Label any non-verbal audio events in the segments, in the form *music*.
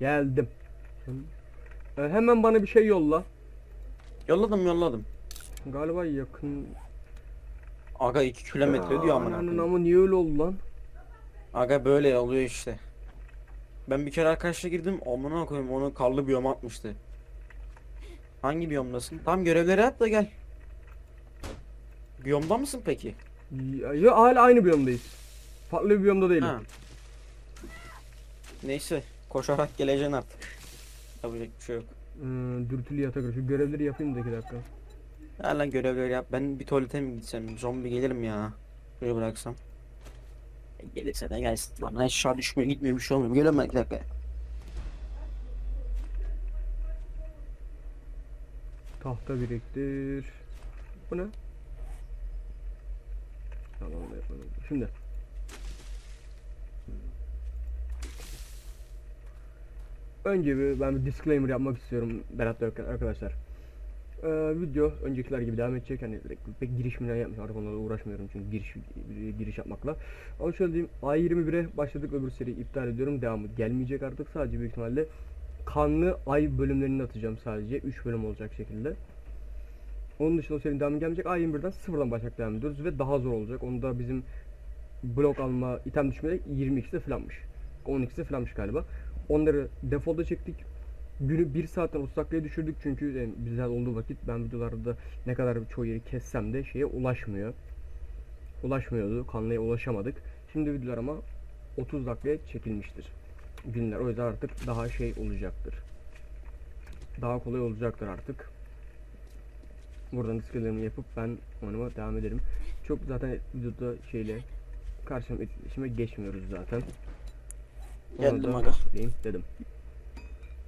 Geldim. Ee, hemen bana bir şey yolla. Yolladım yolladım. Galiba yakın. Aga 2 kilometre diyor amına Ananın koyayım. ama niye öyle oldu lan? Aga böyle oluyor işte. Ben bir kere arkadaşla girdim amına koyayım onu karlı biyom atmıştı. Hangi biyomdasın? Tam görevleri yap da gel. Biyomda mısın peki? Ya, ya hala aynı biyomdayız. Farklı bir biyomda değilim. Ha. Neyse koşarak geleceksin artık. Yapacak bir şey yok. Hmm, dürtülü yatak şu görevleri yapayım da iki dakika. Ya lan görevleri yap. Ben bir tuvalete mi gitsem? Zombi gelirim ya. Böyle bıraksam. E, Gelirse de gelsin. Lan aşağı düşmüyor gitmiyor bir şey olmuyor. Geliyorum ben iki dakika. Tahta biriktir. Bu ne? Tamam yapalım. Şimdi. Önce bir ben bir disclaimer yapmak istiyorum Berat arkadaşlar. Ee, video öncekiler gibi devam edecek. Hani pek giriş mi yapmış artık onlarla uğraşmıyorum çünkü giriş giriş yapmakla. Ama şöyle diyeyim A21'e başladık öbür seriyi iptal ediyorum. Devamı gelmeyecek artık. Sadece büyük ihtimalle kanlı ay bölümlerini atacağım sadece. 3 bölüm olacak şekilde. Onun dışında o serinin devamı gelmeyecek. A21'den sıfırdan başlayarak devam ediyoruz ve daha zor olacak. Onda bizim blok alma, item düşmeleri 22'si falanmış. 12'si falanmış galiba. Onları default'a çektik. Günü 1 saatten 30 dakikaya düşürdük çünkü yani bizler olduğu vakit ben videolarda ne kadar çoğu yeri kessem de şeye ulaşmıyor. Ulaşmıyordu. Kanlıya ulaşamadık. Şimdi videolar ama 30 dakikaya çekilmiştir. Günler. O yüzden artık daha şey olacaktır. Daha kolay olacaktır artık. Buradan diskelerimi yapıp ben oynama devam ederim. Çok zaten videoda şeyle karşıma iletişime geçmiyoruz zaten. Geldim aga. söyleyeyim dedim.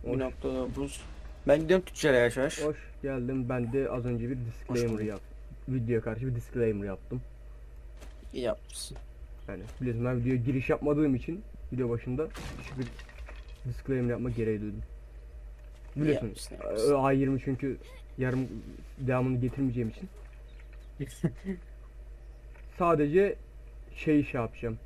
Hoş, 1.9 Ben gidiyorum tüccara yavaş yavaş. hoş geldin. Ben de az önce bir disclaimer bulduk. yap. Videoya karşı bir disclaimer yaptım. İyi yapmışsın. Yani biliyorsun ben videoya giriş yapmadığım için video başında küçük bir disclaimer yapmak gereği duydum. Biliyorsun yapmışsın, yapmışsın. A20 çünkü yarım devamını getirmeyeceğim için *laughs* sadece şey şey yapacağım.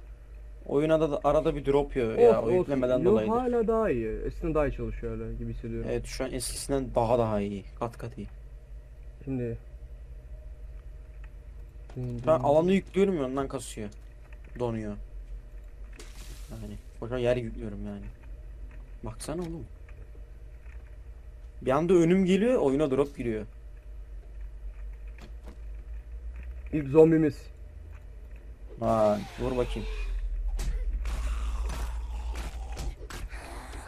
Oyuna da arada bir drop yiyor ya o yüklemeden olsun. Yok, dolayı. hala daha iyi. Eskiden daha iyi çalışıyor öyle gibi hissediyorum. Evet şu an eskisinden daha daha iyi. Kat kat iyi. Şimdi Ben alanı yüklüyorum ya ondan kasıyor. Donuyor. Yani boşa yer yüklüyorum yani. Baksana oğlum. Bir anda önüm geliyor oyuna drop giriyor. ilk zombimiz. Vay vur bakayım.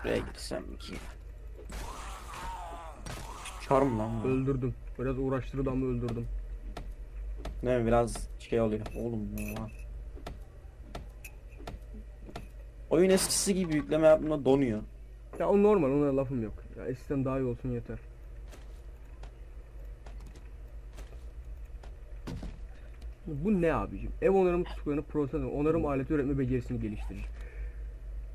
Buraya girsem ki. Çarm lan bu. Öldürdüm. Biraz uğraştırdı ama öldürdüm. Mi? Biraz şey oluyor. Oğlum ya. Oyun eskisi gibi yükleme yaptığında donuyor. Ya o normal ona lafım yok. Ya eskiden daha iyi olsun yeter. Bu ne abicim? Ev onarım tutuklarını proses onarım aleti üretme becerisini geliştirir.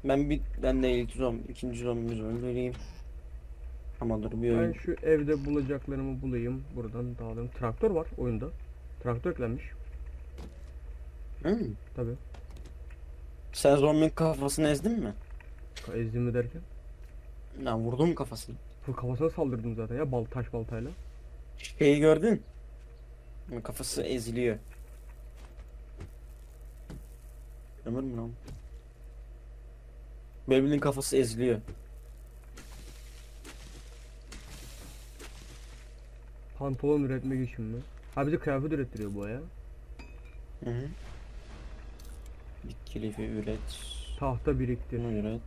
Ben bir ben de ilk zom, ikinci zombimizi öldüreyim. Ama dur bir Ben oyun. şu evde bulacaklarımı bulayım. Buradan dağılayım. Traktör var oyunda. Traktör eklenmiş. Hı. Tabi. Sen zombinin kafasını ezdin mi? Ezdim mi derken? Ya vurdum kafasını. Bu kafasına saldırdım zaten ya bal taş baltayla. Şeyi gördün. Kafası eziliyor. Ömür mü lan? Berbinin kafası eziliyor. Pantolon üretmek için mi? Ha bize kıyafet ürettiriyor bu ya. Hı hı. Bitki lifi üret. Tahta biriktir. Bunu üret.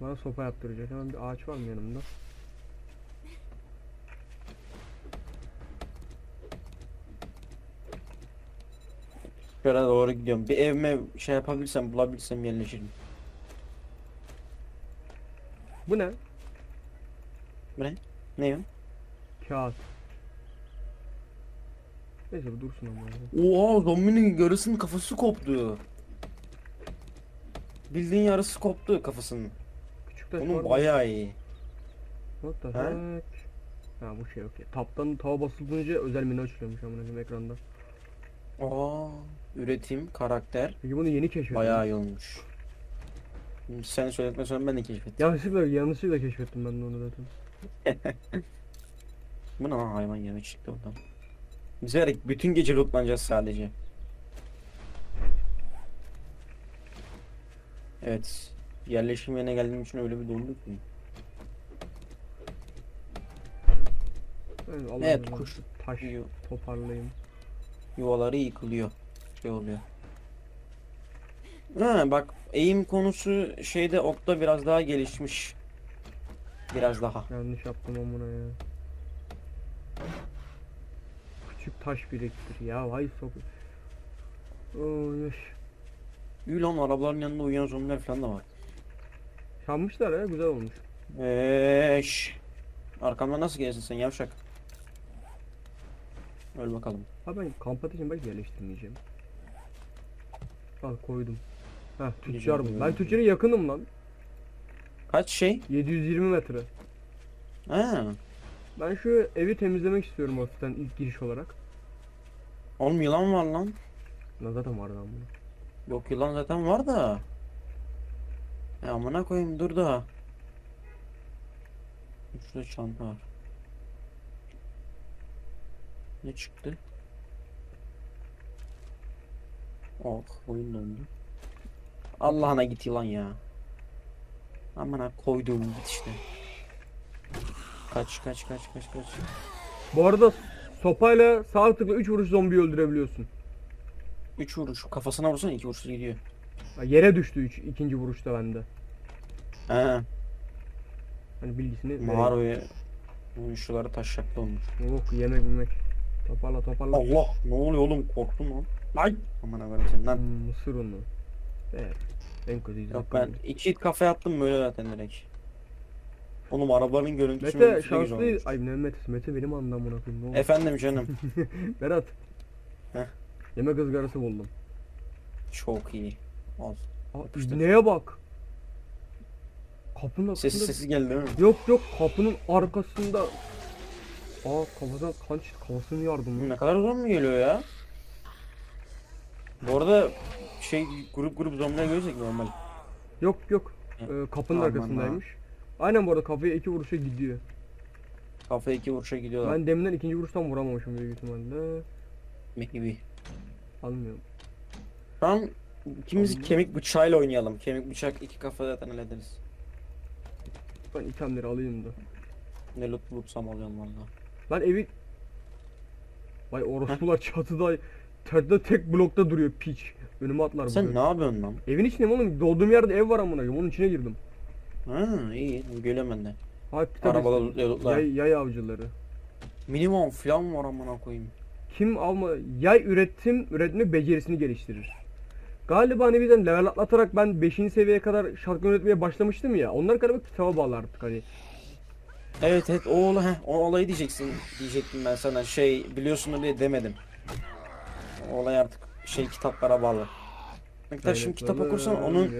Bana sopa yaptıracak. Hemen bir ağaç var mı yanımda? Şöyle doğru gidiyorum. Bir evime şey yapabilirsem bulabilirsem yerleşirim. Bu ne? Bu ne? Ne o? Kağıt. Neyse bu dursun ama. ya. Oha zombinin yarısının kafası koptu. Bildiğin yarısı koptu kafasının. Küçük taş var Onun mı? bayağı iyi. What the He? heck? Ha bu şey okey. Taptan tava basıldığınca özel menü açılıyormuş amına koyayım ekranda. Aa, üretim, karakter Peki bunu yeni keşfettim. bayağı iyi olmuş. Sen söyledikten sonra ben de keşfettim. Yanlışlıkla yanlışlıkla keşfettim ben de onu zaten. *laughs* Bu ne lan hayvan yemek çıktı oradan. Biz var ya, bütün gece lootlanacağız sadece. Evet. Yerleşim yerine geldiğim için öyle bir donduk ki. Evet, Evet, kuş. Taş Yu- toparlayayım. yuvaları yıkılıyor. Şey oluyor. Ha bak eğim konusu şeyde okta biraz daha gelişmiş. Biraz daha. Yanlış yaptım amına ya. Küçük taş biriktir ya vay soku. Oy. İyi lan arabaların yanında uyuyan zombiler falan da var. Çalmışlar ya güzel olmuş. Eeeş. Arkamdan nasıl gelirsin sen yavşak? Öl bakalım. Ha ben kamp ateşini belki yerleştirmeyeceğim. Al koydum. Ha Güzel, tüccar güzel. Ben tüccara yakınım lan. Kaç şey? 720 metre. Ha. Ben şu evi temizlemek istiyorum hafiften ilk giriş olarak. Oğlum yılan var lan. Lan zaten var lan bunu. Yok yılan zaten var da. Ya amına koyayım dur da. Şurada çanta var. Ne çıktı? Oh oyun dondu. Allah'ına git yılan ya. Amına koyduğum git işte. Kaç kaç kaç kaç kaç. Bu arada sopayla sağ tıkla 3 vuruş zombiyi öldürebiliyorsun. 3 vuruş kafasına vursan 2 vuruş gidiyor. Ha, yere düştü 3 ikinci vuruşta bende. He. Hani bilgisini vereyim. Mağaraya şuraları taşacaklı olmuş. Yok yemek yemek. Toparla toparla. Allah ne oluyor oğlum korktum lan. Ay aman haberim senden. Hmm, mısır unu. Evet. En kötü Yok ben iki hit kafa attım böyle zaten direkt. Oğlum arabanın görüntüsü Mete şanslı. Ay ne Mete? Mete benim anlamına koyayım. Ne oldu? Efendim canım. *laughs* Berat. Heh. Yemek ızgarası buldum. Çok iyi. Al. Aa, Yapıştır. neye bak. Kapının Sesi arkasında. sesi geldi değil mi? Yok yok kapının arkasında. Aa kafadan kan çıktı. Kafasını yardım. Ne kadar uzun mu geliyor ya? Bu arada şey grup grup zombiler görecek normal. Yok yok. Ee, kapının Aman arkasındaymış. Aynen bu arada kafaya iki vuruşa gidiyor. Kafaya iki vuruşa gidiyorlar. Ben deminden ikinci vuruştan vuramamışım büyük ihtimalle. Maybe. Almıyorum. An ikimiz Tamam. kemik bıçağıyla oynayalım. Kemik bıçak iki kafa zaten hallederiz. Ben itemleri alayım da. Ne loot bulursam alıyorum valla. Lan evi... Vay orospular çatıda Terde tek blokta duruyor piç. Önüme atlar Sen bu. ne yapıyorsun lan? Evin içinde mi oğlum? Doğduğum yerde ev var amına koyayım. Onun içine girdim. Ha iyi geliyorum ben de. Ha kitap Arabada lootluyorlar. Yay, yay avcıları. Minimum falan var amına koyayım. Kim alma yay üretim üretme becerisini geliştirir. Galiba hani bizden level atlatarak ben 5. seviyeye kadar şarkı üretmeye başlamıştım ya. Onlar galiba kitaba bağlı artık hani. Evet evet o olay, o olayı diyeceksin diyecektim ben sana şey biliyorsun diye demedim. Olay artık şey kitaplara bağlı. Mesela şimdi kitap okursan onun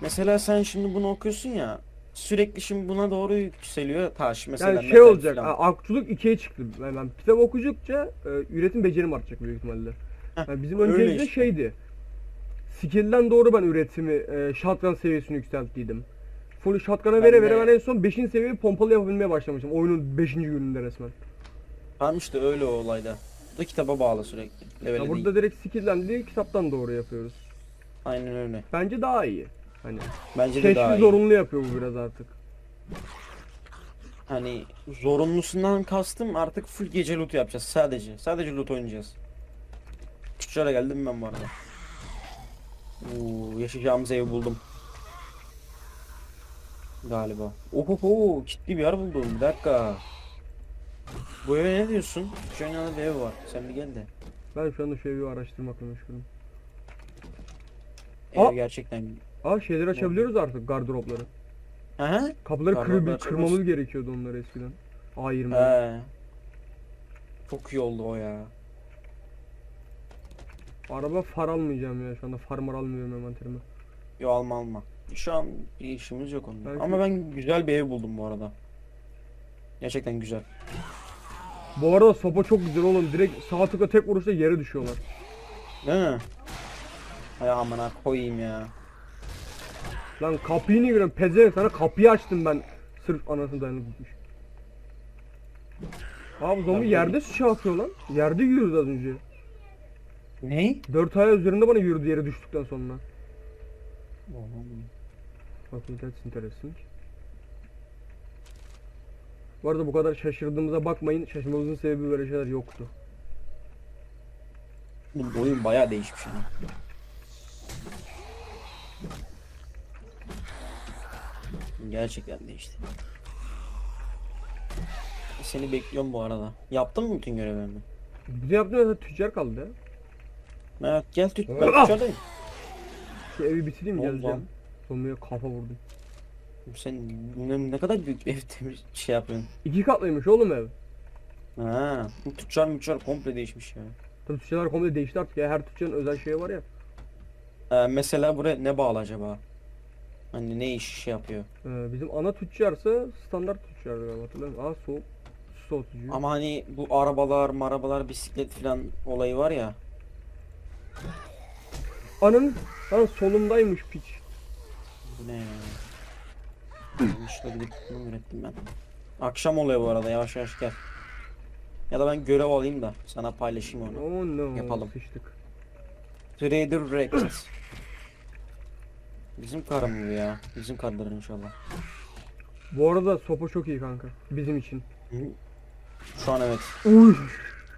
mesela sen şimdi bunu okuyorsun ya sürekli şimdi buna doğru yükseliyor taş mesela. Yani şey metal olacak. filan. a- Akçuluk ikiye çıktı. Yani ben kitap okudukça e, üretim becerim artacak büyük ihtimalle. Heh, Yani bizim öyle işte. şeydi. Skill'den doğru ben üretimi e, shotgun seviyesini yükselttiydim. Full shotgun'a Ben vere vere de- ben en son 5. seviyeyi pompalı yapabilmeye başlamışım. Oyunun 5. gününde resmen. Tamam işte öyle o olayda. Da kitaba bağlı sürekli. Levele Ya burada direkt skill'den değil kitaptan doğru yapıyoruz. Aynen öyle. Bence daha iyi. Hani Bence de daha keşfi iyi. zorunlu yapıyor bu biraz artık. Hani zorunlusundan kastım artık full gece loot yapacağız sadece. Sadece loot oynayacağız. Küçüğe geldim ben bu arada. Oo, yaşayacağımız evi buldum. Galiba. Ohoho, kitli bir yer buldum. Bir dakika. Bu eve ne diyorsun? Şu yanında bir ev var. Sen bir gel de. Ben şu anda şu evi araştırmakla meşgulüm. Ev Aa! gerçekten. Aa şeyleri açabiliyoruz artık gardıropları. Aha. Kapıları kır, kırmamız gerekiyordu onları eskiden. A20. He. Çok iyi oldu o ya. Araba far almayacağım ya şu anda farmer almıyorum envanterime. Yo alma alma. Şu an bir işimiz yok onunla. Belki- Ama ben güzel bir ev buldum bu arada. Gerçekten güzel. Bu arada sopa çok güzel oğlum. Direkt sağ tıkla tek vuruşta yere düşüyorlar. Değil mi? Hay amına koyayım ya. Lan kapıyı niye görüyorum? Pezevenk sana kapıyı açtım ben. Sırf anasını dayanıp gitmiş. Abi zombi yerde şey yapıyor lan. Yerde yürüdü az önce. Ne? Dört ayağı üzerinde bana yürüdü yere düştükten sonra. Okay, that's interesting. Bu arada bu kadar şaşırdığımıza bakmayın. Şaşırmamızın sebebi böyle şeyler yoktu. Bu oyun bayağı değişmiş yani. Gerçekten değişti. Seni bekliyorum bu arada. Yaptın mı bütün görevlerini? Bize yaptığımız mesela tüccar kaldı ya. Evet gel tut. Ah! Ben tüccar değilim. Şu evi bitireyim geleceğim. Zombiye kafa vurdum. Sen ne, ne kadar büyük bir ev temir şey yapıyorsun. İki katlıymış oğlum ev. Ha, bu tüccar müccar komple değişmiş ya. Tabii tüccarlar komple değişti artık ya. Her tüccarın özel şeyi var ya. Ee, mesela buraya ne bağlı acaba? Hani ne iş şey yapıyor? Ee, bizim ana tüccarsa standart tüccar galiba hatırlamıyorum. Aa soğuk. Su soğutucu. Ama hani bu arabalar, marabalar, bisiklet falan olayı var ya. Anın lan solumdaymış piç. Bu ne ya? Yanlışlıkla gidip bunu ürettim ben. Akşam oluyor bu arada yavaş yavaş gel. Ya da ben görev alayım da sana paylaşayım onu. Oh no. Yapalım. Sıçtık. Trader Rex. Bizim karım bu ya. Bizim karılar inşallah. Bu arada sopa çok iyi kanka. Bizim için. Şu an evet. Uy.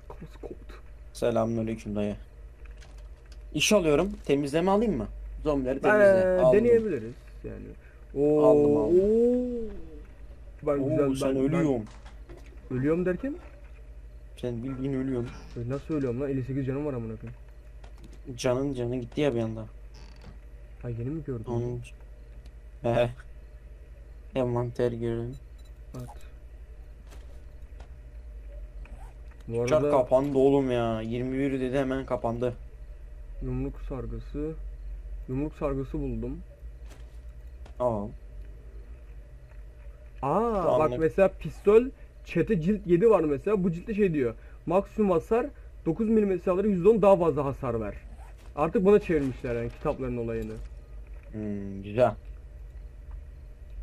Kafası koptu. Selamünaleyküm dayı. İş alıyorum. Temizleme alayım mı? Zombileri temizle. Ee, deneyebiliriz yani. Oo, Aldım, aldım. oo. Ben Oo, güzel sen ben, ölüyorsun. Ben ölüyorum derken Sen bildiğin ölüyorsun. nasıl ölüyorum lan 58 canım var amına koyayım. Canın canı gitti ya bir anda. Ha yeni mi gördün? Onun He. Envanter görelim. Evet. Bu Çar arada kapandı oğlum ya. 21 dedi hemen kapandı. yumruk sargısı yumruk sargısı buldum. Aa. Aa Şu bak anlık- mesela pistol çete cilt 7 var mesela. Bu ciltte şey diyor. Maksimum hasar 9 mm silahları %10 daha fazla hasar ver. Artık buna çevirmişler yani kitapların olayını. Hmm, güzel.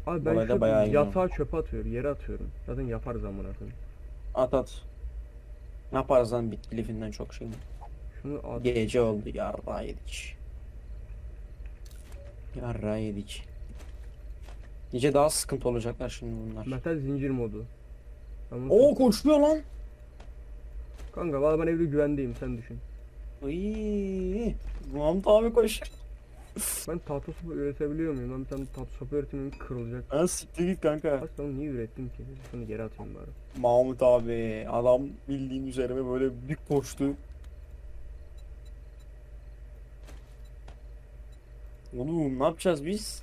Abi ben Olay da şu bayağı iyi yatağı çöpe atıyorum, yere atıyorum. Zaten yaparız amına koyayım. At at. Ne yaparız lan bitki lifinden çok şey. Şunu at. Gece oldu yarra yedik. Yarra yedik. Gece daha sıkıntı olacaklar şimdi bunlar. Metal zincir modu. Ben bunu- Oo koşuyor lan. Kanka valla ben evde güvendeyim sen düşün. Iy, Mahmut abi koş. Ben tahta sopa üretebiliyor muyum? Ben bir tane tahta sopa üretimim kırılacak. Ha siktir git kanka. Aslında onu niye ürettim ki? Şunu geri atayım bari. Mahmut abi adam bildiğin üzerime böyle bir koştu. Oğlum ne yapacağız biz?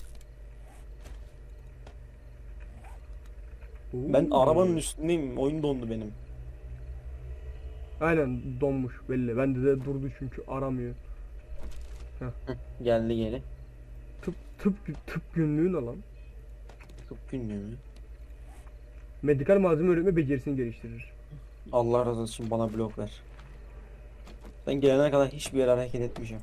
Ben arabanın üstündeyim. Oyun dondu benim. Aynen donmuş belli. Bende de durdu çünkü aramıyor. Geldi geri. Tıp tıp tıp günlüğü ne lan? Çok günlüğü mü? Medikal malzeme üretme becerisini geliştirir. Allah razı olsun bana blok ver. Ben gelene kadar hiçbir yere hareket etmeyeceğim.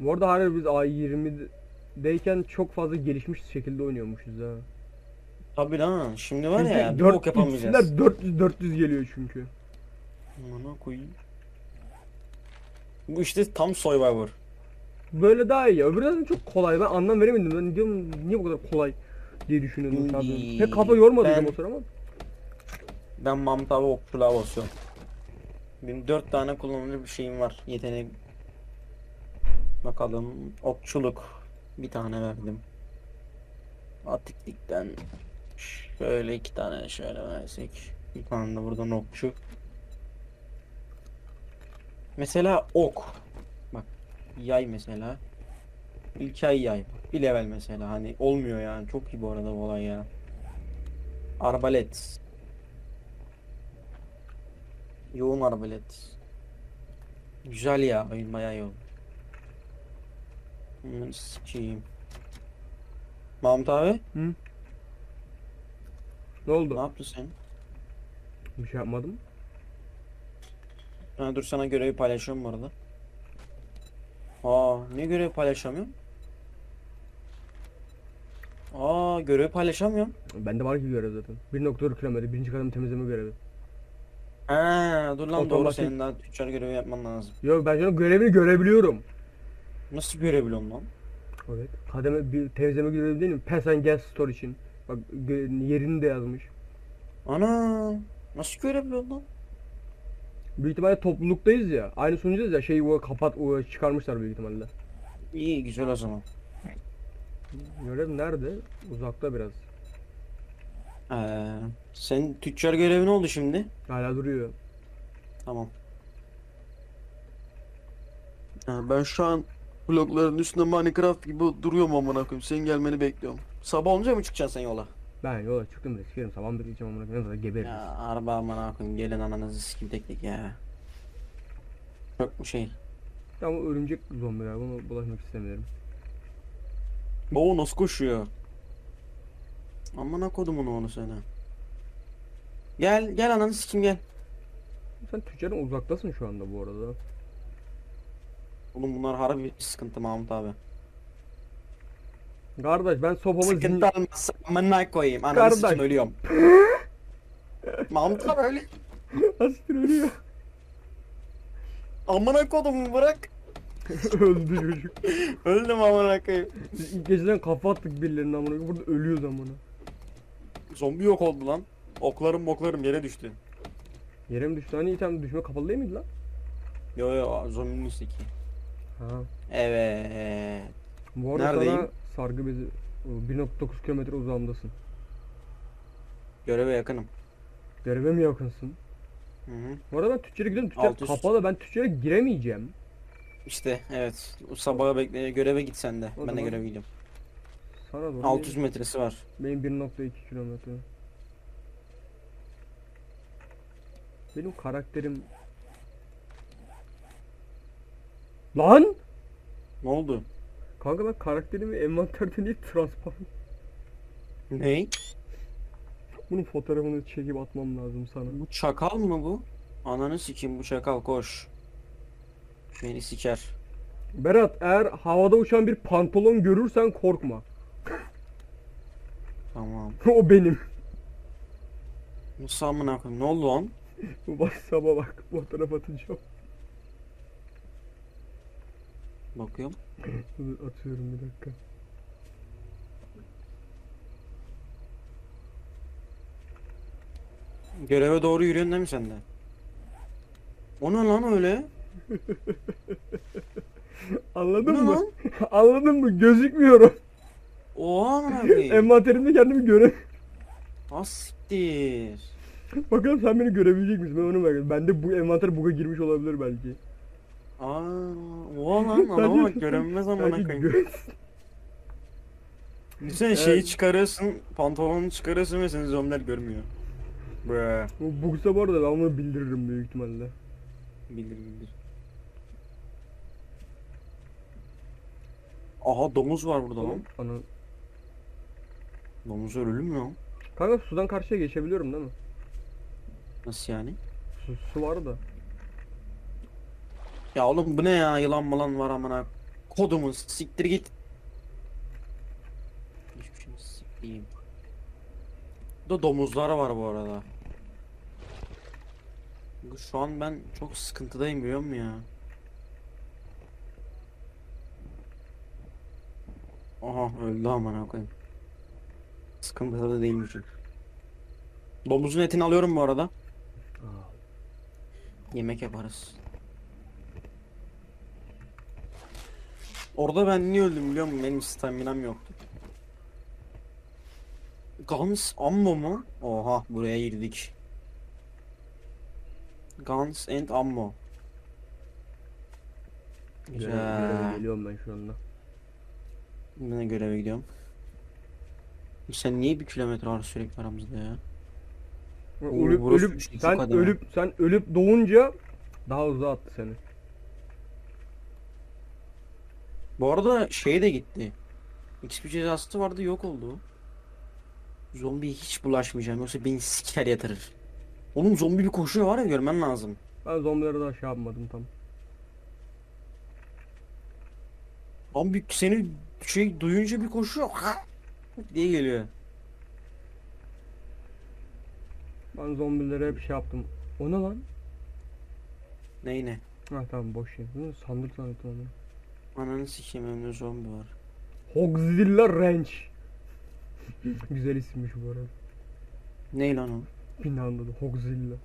Bu arada hala biz A20'deyken çok fazla gelişmiş şekilde oynuyormuşuz ha. Tabi lan şimdi var ya bir bok yapamayacağız. ikisiler 400 400 geliyor çünkü. Amına koyayım. Bu işte tam Survivor. Böyle daha iyi ya. Öbürü zaten çok kolay. Ben anlam veremedim. Ben diyorum niye bu kadar kolay diye düşünüyordum. Tabii. Pek kafa yormadıydım ben- o sıra ama. Ben Mahmut abi okçuluğa basıyorum. Benim dört tane kullanılır bir şeyim var. Yetenek. Bakalım. Okçuluk. Bir tane verdim. Atiklikten şöyle iki tane şöyle versek. Tane de buradan okçu. Mesela ok. Bak yay mesela. İlkay yay. Bir level mesela hani olmuyor yani. Çok iyi bu arada bu olay ya. Arbalet. Yoğun arbalet. Güzel ya oyun bayağı yoğun. Hmm, sikeyim. Mahmut abi Ne ne oldu? yaptın sen? Bir şey yapmadım. Ha, dur sana görevi paylaşıyorum bu arada. Aa ne görevi paylaşamıyorum? Aa görevi paylaşamıyorum. Bende var ki görev zaten. 1.4 kilometre birinci kadem temizleme görevi. Ha dur lan doğru Otomatik. senin daha tüccar görevi yapman lazım. Yok ben şu an görevini görebiliyorum. Nasıl görebiliyorsun lan? Evet. Kademe bir temizleme görevi değil mi? Pass and Gas Store için. Bak gö- yerini de yazmış. Ana nasıl görebiliyorsun lan? Büyük ihtimalle topluluktayız ya. Aynı sunucuyuz ya. Şeyi o kapat o çıkarmışlar büyük ihtimalle. İyi güzel o zaman. Görev nerede? Uzakta biraz. Ee, senin tüccar görevi ne oldu şimdi? Hala duruyor. Tamam. ben şu an blokların üstünde Minecraft gibi duruyorum amına koyayım. Senin gelmeni bekliyorum. Sabah olunca mı çıkacaksın sen yola? Ben yola çıktım da sikerim. Sabah bir içeceğim amına koyayım. Zaten geberiz. Ya araba amına koyayım gelin ananızı sikim tek tek ya. Çok mu şey? Ama örümcek zombiler. Bunu bulaşmak istemiyorum. Oo nasıl koşuyor? Amına kodumun onu sana. Gel gel ananı sikim gel. Sen tüccarın uzaktasın şu anda bu arada. Oğlum bunlar harbi bir sıkıntı Mahmut abi. Kardeş ben sopamı zin... Sıkıntı almazsa amına koyayım. Ananı Kardeş. sikim ölüyorum. *laughs* Mahmut abi öyle. Astir ölüyor. Amına kodumu bırak. *laughs* Öldü çocuk. Öldüm amına koyayım. Biz ilk geceden kafa attık birilerinin amına koyayım. Burada ölüyoruz amına. Zombi yok oldu lan. Oklarım moklarım yere düştü. Yere mi düştü? Hani item düşme kapalı değil miydi lan? Yo yo zombinin üstteki. Ha. Evet. Bu arada Neredeyim? sana sargı bezi 1.9 kilometre uzağımdasın. Göreve yakınım. Göreve mi yakınsın? Hı hı. Bu arada ben tüccara gidiyorum. Tüccar Alt üst. kapalı. Ben tüccara giremeyeceğim. İşte evet. O sabaha bekle göreve git sen de. O ben de zaman göreve gidiyorum. Sana doğru. 600 metresi var. Benim 1.2 kilometre. Benim karakterim... Lan! Ne oldu? Kanka ben karakterimi envanterde niye transparan? Ney? Bunun fotoğrafını çekip atmam lazım sana. Bu çakal mı bu? Ananı sikim bu çakal koş. Beni siker. Berat eğer havada uçan bir pantolon görürsen korkma. Tamam. *laughs* o benim. Nasıl amına koyayım? Ne oldu lan? *laughs* WhatsApp'a bak fotoğraf atacağım. Bakıyorum. Dur, Atıyorum bir dakika. Göreve doğru yürüyorsun değil mi sen de? O ne lan öyle? *laughs* Anladın ne mı? lan? *laughs* Anladın mı? Gözükmüyorum. Oha amına koyayım. Envanterimde kendimi göre. *laughs* Ha siktir. Bakalım sen beni görebilecek misin? Ben onu merak ediyorum. Bende bu envanter buga girmiş olabilir belki. Aa, oha lan *laughs* adama bak görünmez amına koyayım. Düşünsene şeyi çıkarıyorsun, pantolonunu çıkarıyorsun ve seni zombiler görmüyor. Bre. Bu bugsa bu arada ben bunu bildiririm büyük ihtimalle. Bildir bildir. Aha domuz var burada lan. Ana. Domuz ölülü mü lan? Kanka sudan karşıya geçebiliyorum değil mi? Nasıl yani? Su, su var da. Ya oğlum bu ne ya yılan malan var amına. Kodumuz siktir git. Hiçbir şey sikeyim. Burada domuzlar var bu arada. Şu an ben çok sıkıntıdayım biliyor musun ya? Aha öldü amına koyayım. Sıkıntıda da değilmişim. Domuzun etini alıyorum bu arada. Yemek yaparız. Orada ben niye öldüm biliyor musun? Benim staminam yoktu. Guns ammo mu? Oha buraya girdik. Guns and ammo. görev- göreve Güzel. geliyorum ben şu anda. Ben de göreve gidiyorum. Sen niye bir kilometre var sürekli aramızda ya? Oo, Ölüp, burası ölüp iki sen kademe. ölüp sen ölüp doğunca daha uzağa attı seni. Bu arada şey de gitti. XP cezası vardı yok oldu. Zombiye hiç bulaşmayacağım yoksa beni siker yatırır. Oğlum zombi bir koşuyor var ya görmen lazım. Ben zombileri daha şey yapmadım tam. Bir seni şey duyunca bir koşuyor. diye geliyor. Ben zombileri hep şey yaptım. O ne lan? Ney ne? Ha tamam boş şey. Sandık zannettim onu. Ananı sikeyim önümde zombi var. Hogzilla Ranch. *laughs* Güzel isimmiş bu arada. Ney lan o? Binanın adı Hogzilla.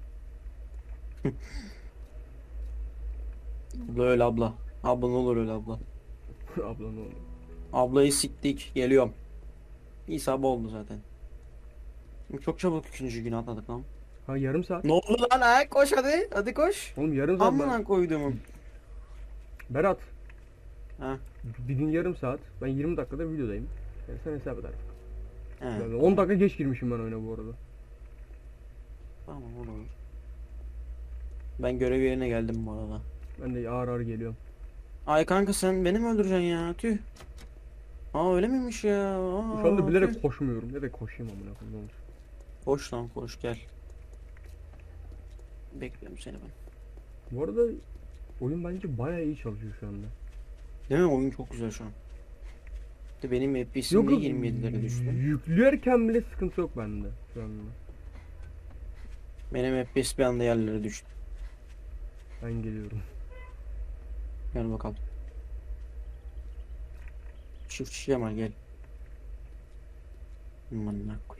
Abla öyle abla. Abla ne olur öyle abla. *laughs* Abla ne oldu? Ablayı siktik. Geliyorum. İyi sabah oldu zaten. Çok çabuk ikinci gün atladık lan. Ha yarım saat. Ne oldu lan ha? Koş hadi. Hadi koş. Oğlum yarım saat. Amına koyduğumu. Berat. Ha. Dedin yarım saat. Ben 20 dakikada videodayım. Yani sen hesap et artık. He. Yani 10 dakika geç girmişim ben oyuna bu arada. Tamam olur. Ben görev yerine geldim bu arada. Ben de ağır ağır geliyorum. Ay kanka sen beni mi öldüreceksin ya? Tüh. Aa öyle miymiş ya? Aa, Şu anda tüh. bilerek koşmuyorum. Ya da koşayım amına koyayım. olur. Koş lan koş gel. Bekliyorum seni ben. Bu arada oyun bence bayağı iyi çalışıyor şu anda. Değil mi? Oyun çok güzel şu an. De benim FPS'im de 27'lere düştü. Yüklerken bile sıkıntı yok bende şu anda. Benim FPS bir anda yerlere düştü. Ben geliyorum. Gel bakalım. Çiftçi Kemal gel. Koy.